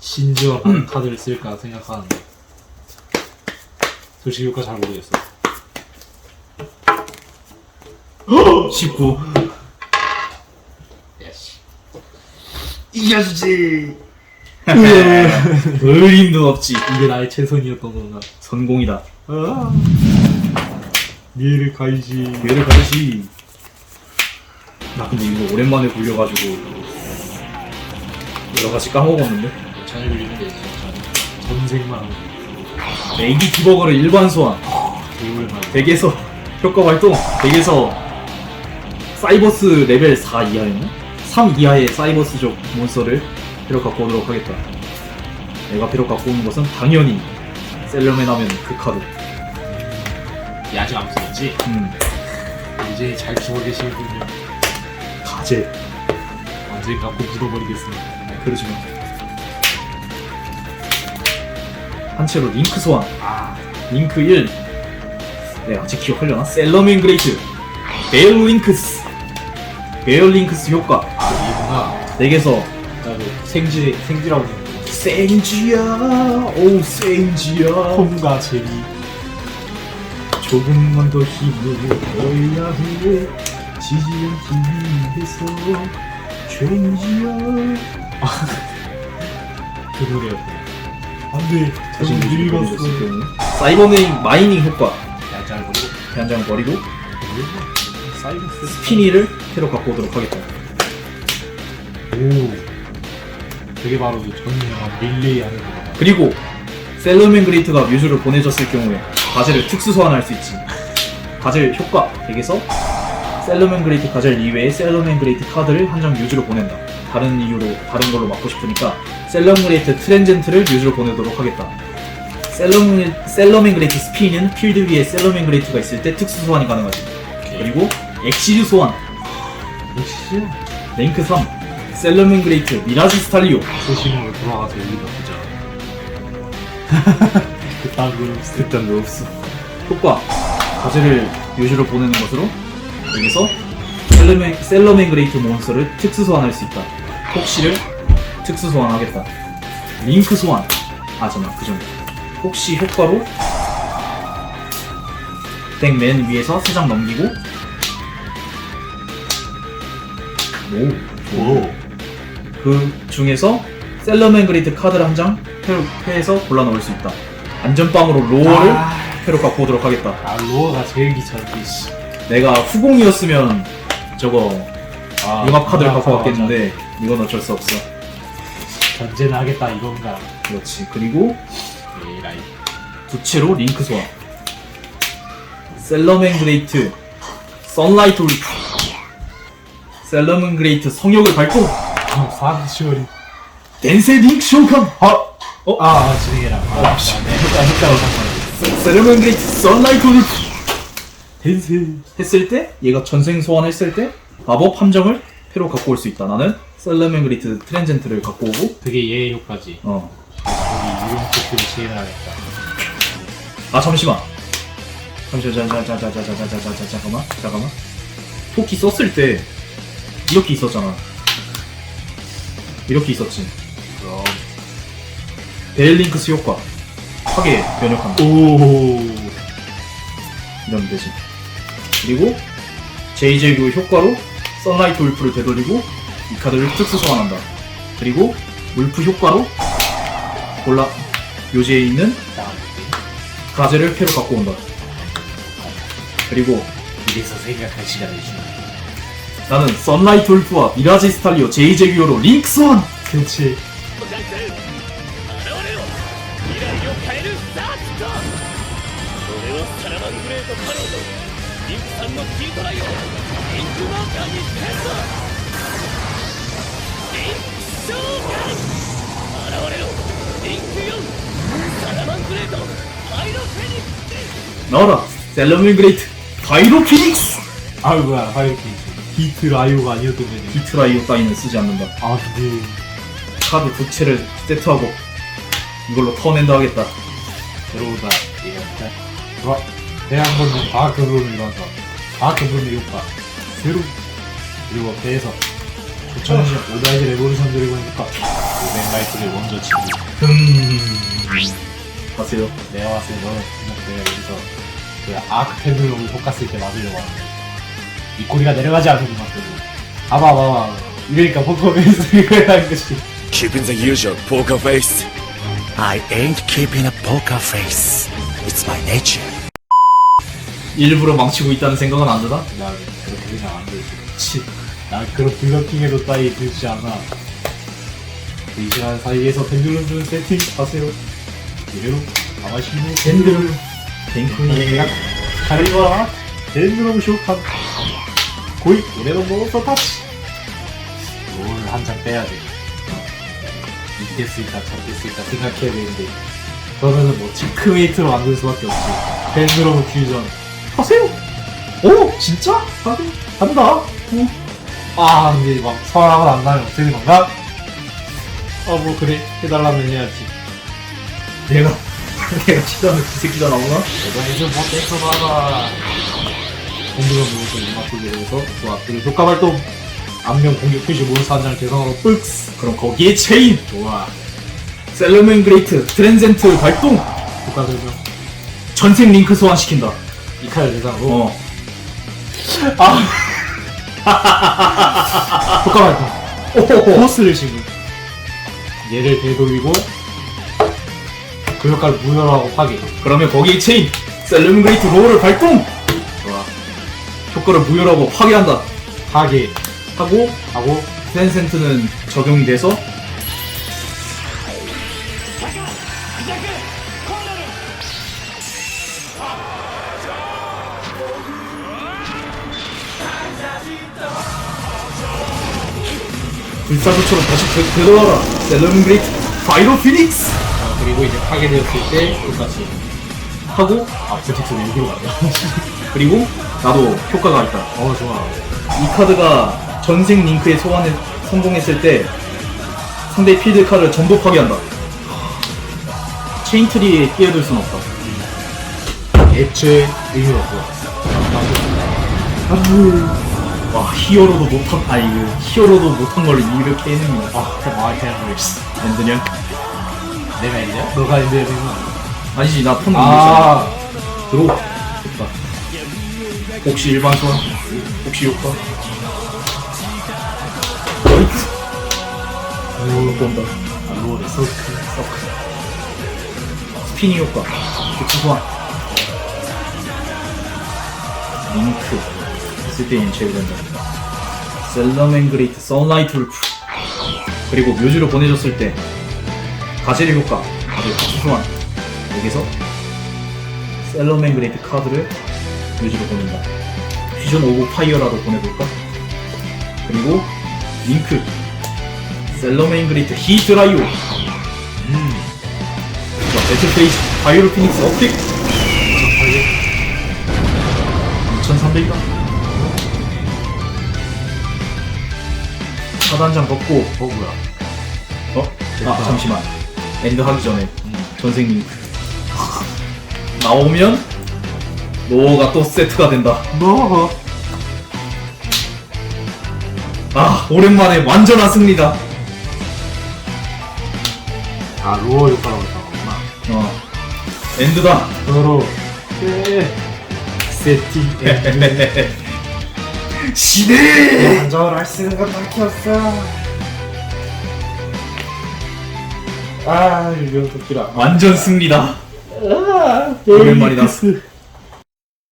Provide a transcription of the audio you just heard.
신지와 카드를 쓸까 생각하는데 솔직히 효과 잘 모르겠어. 19 야씨. 이겨주지. 의림도 없지. 이게 나의 최선이었던 건가? 성공이다. 아. 니를 가이지 얘를 가르시 나 근데 이거 오랜만에 굴려가지고 여러 가지 까먹었는데 잘 굴리는데 이제 전생만. 하면 메이비 디버거를 일반 소환 개울만 덱에서 효과 발동. 덱에서 사이버스 레벨 4 이하였나? 3 이하의 사이버스족 몬스터를 필요 갖고 오도록 하겠다. 내가 필요 갖고 오는 것은 당연히 셀러맨 하면 그 카드. 이 아직 안 풀었지? 음. 이제 잘 죽어 계시군요. 가제 언젠가 꼭 묻어버리겠습니다. 그러지 마. 한 채로 링크 소환. 아 링크 1. 네, 아직 기억하려나? 셀러맨 그레이트. 베일 링크스. 베일 링크스 효과. 이구나 덱에서 나도 생지 생지라고 생지야. 오, 생지야. 홈과 제리 조금만 더 힘을 넣어야 해. 지지 않기 위해서. 생지야. 그 노래였구나 안돼 다시 너무 늙었을 늙었어 경우. 사이버메인 마이닝 효과. 야잘 버리고 한장 버리고 사이버스 스피니를 새로 갖고 오도록 하겠다. 오 그게 바로 그 전유명한 릴레이 하는 거다 그리고 셀러맨 그레이트가 뮤즈를 보내줬을 경우에 가젤을 특수 소환할 수 있지. 가젤 효과 덱에서 셀러맨 그레이트 가젤 이외에 셀러맨 그레이트 카드를 한장 뮤즈로 보낸다. 다른 이유로 다른 걸로 막고 싶으니까 셀러맨 그레이트 트랜젠트를 뮤즈로 보내도록 하겠다. 셀러맨 셀러맨 그레이트 스피는 필드 위에 셀러맨 그레이트가 있을 때 특수 소환이 가능하지. 그리고 엑시즈 소환. 역시 랭크 3 셀러맨 그레이트 미라지 스탈리오. 소신으로 돌아가서 여기다 보자. 그딴 거 없어. 그딴 거 없어. 효과. 가지를 요시로 보내는 것으로. 여기서 셀러맨, 셀러맨 그레이트 몬스터를 특수 소환할 수 있다. 혹시를 특수 소환하겠다. 링크 소환. 아 잠깐 그 전에 혹시 효과로 덱맨 위에서 세 장 넘기고 오. 오 그 중에서 셀러맨 그레이트 카드를 한장 패해서 골라 넣을 수 있다. 안전빵으로 로어를 아, 패로 갖고 오도록 하겠다. 아 로어가 제일 귀찮지 씨. 내가 후공이었으면 저거 아, 융합 카드를 갖고 왔겠는데 이건 어쩔 수 없어. 견제는 하겠다 이건가 그렇지. 그리고 에라이 두 채로 링크 소환. 셀러맨 그레이트 선라이트 리프 셀러맨 그레이트 성역을 밟고 아 사드시오리 덴세 링크 쇼칸 아! 어? 아, 아 진행해라 아, 씨. 네, 흑자로 상관없어 셀러맨 그레이트 선라이트 리프 댄스 했을 때 얘가 전생 소환했을 때 마법 함정을 패로 갖고 올 수 있다. 나는 셀러맨 그레이트 트랜젠트를 갖고 오고 그게 얘의 효과지 어. 여기 유령 토크를 시행하겠다 아 잠시만. 잠시만 자자자자자자자자자 잠깐만 잠깐만. 토끼 썼을 때 이렇게 있었잖아. 이렇게 있었지. 그럼 베일링크스 효과 파괴 변역한다. 오 이러면 되지. 그리고 제이제교 효과로 선라이트 울프를 되돌리고 이 카드를 특수 소환한다. 그리고 울프 효과로 골라 묘지에 있는 가제를 패로 갖고 온다. 그리고 이래서 생각할 시간을 주는 나는 선라이트 울프와 미라지 스탈리오 제이제교로 링크 소환! 그렇지 나와라! 셀러맨 그레이트 파이로 피닉스! 아이고야 하이키 히트 라이오가 아니었던 거니 히트라이오 따위는 쓰지 않는다. 아 근데 카드 두 채를 세트하고 이걸로 터낸다 하겠다. 들어오다 얘가 들어와 대한번님 과학 결론을 이뤄서 과학 결론의 효 과 새로 그리고 배에서 9천년 오다이즈 레볼루션 드래곤 효과 오멘 나이트를 먼저 치고 가세요. 내가 봤을 때 너는 내가 여기서 그 아크 펜들로 효과 쓸때 맞으려고 하는데 이 꼬리가 내려가지 않는 것 같거든 봐봐 봐봐 이러니까 포커페이스 이거라는 것이 Keeping the usual poker face. I ain't keeping a poker face. It's my nature. 일부러 망치고 있다는 생각은 안 드나? 난 그렇게 생각 안 들지. 치. 난 그런 블러킹에도 따위 들지 않아. 이 시간 사이에서 펜듈럼 주는 세팅 하세요. 이대로 가마시고 밴드를 뱅크니 그냥 잘 입어라 펜듈럼 쇼칸 고이 올해도 몬스터 타치 롤 한 장 빼야지 이겼을까 저겼을까 생각해야 되는데. 그러면은 뭐 체크메이트로 만들 수밖에 없지 펜듈럼 퓨전 하세요? 오 진짜? 하세요. 한다. 어. 아 근데 막 서랍은 안 나면 어떻게 되는 건가? 어뭐 그래. 해달라면 해야지. 내가 내가 치자면 그 새끼가 나오나? 내가 이제 뭐 땡겨봐라. 공격을 모아서 이마크게 해서 좋아 그리고 효과 발동. 안면 공격 표시 몬스터 한장 대상으로 ปึ๊스 그럼 거기에 체인. 좋아. 셀러맨 그레이트 트랜젠트 발동. 효과 설명 전생 링크 소환시킨다. 이 칼을 대상으로 어. 효과 발동 오호호. 포스를 지금 얘를 되돌리고 그 효과를 무효라고 파괴 그러면 거기에 체인 셀러맨 그레이트 로어를 발동. 좋아 효과를 무효라고 파괴한다. 파괴 하고 하고 트랜센트는 적용이 돼서 불사조처럼 다시 되, 되돌아라. 그레이트 파이로 피닉스 자, 그리고 이제 파괴되었을 때 똑같이 하고 아 버틱스를 여기로 간다 그리고 나도 효과가 있다 어 좋아. 이 카드가 전생 링크에 소환에 성공했을 때 상대 필드 카드를 전부 파괴한다. 체인 트리에 끼어들 순 없다. 애초에 의미가 없고 와 히어로도 못한 아니 그 히어로도 못한 걸 이렇게 해내면 아 그냥 마이 텐블스 엔드냐? 내가 이제 너가 이제 되면 아니지 나 폰은 아 아~ 들어. 됐다. 혹시 일반 소환? 혹시 효과? 어이쿠. 오, 또 온다. 로드 서크 서크. 스피니 효과. 특수 소환. 링크. 했을 때 인체가 된다. 셀러맨 그레이트 선라이트 울프. 그리고 묘지로 보내줬을 때 가젤의 효과. 특수 소환. 여기서 셀러맨 그레이트 카드를 묘지로 보낸다. 퓨전 오브 파이어라도 보내볼까? 그리고 링크. 셀러맨 그레이트 히드라이오. 음 자, 배틀 페이지 바이오로 피닉스 업틱 2300이다 차단장 걷고. 어 뭐야? 어? 아 잠시만. 엔드 하기 전에. 전생 링크 나오면 노어가 또 세트가 된다. 뭐 아 오랜만에 완전한 승리다. 아 로어 효과라고 거구나 어. 엔드다. 서로. 예. 세팅 시대 수 있는 건 딱히였어. 아 이거 도끼라 완전 승리다. 오랜만이다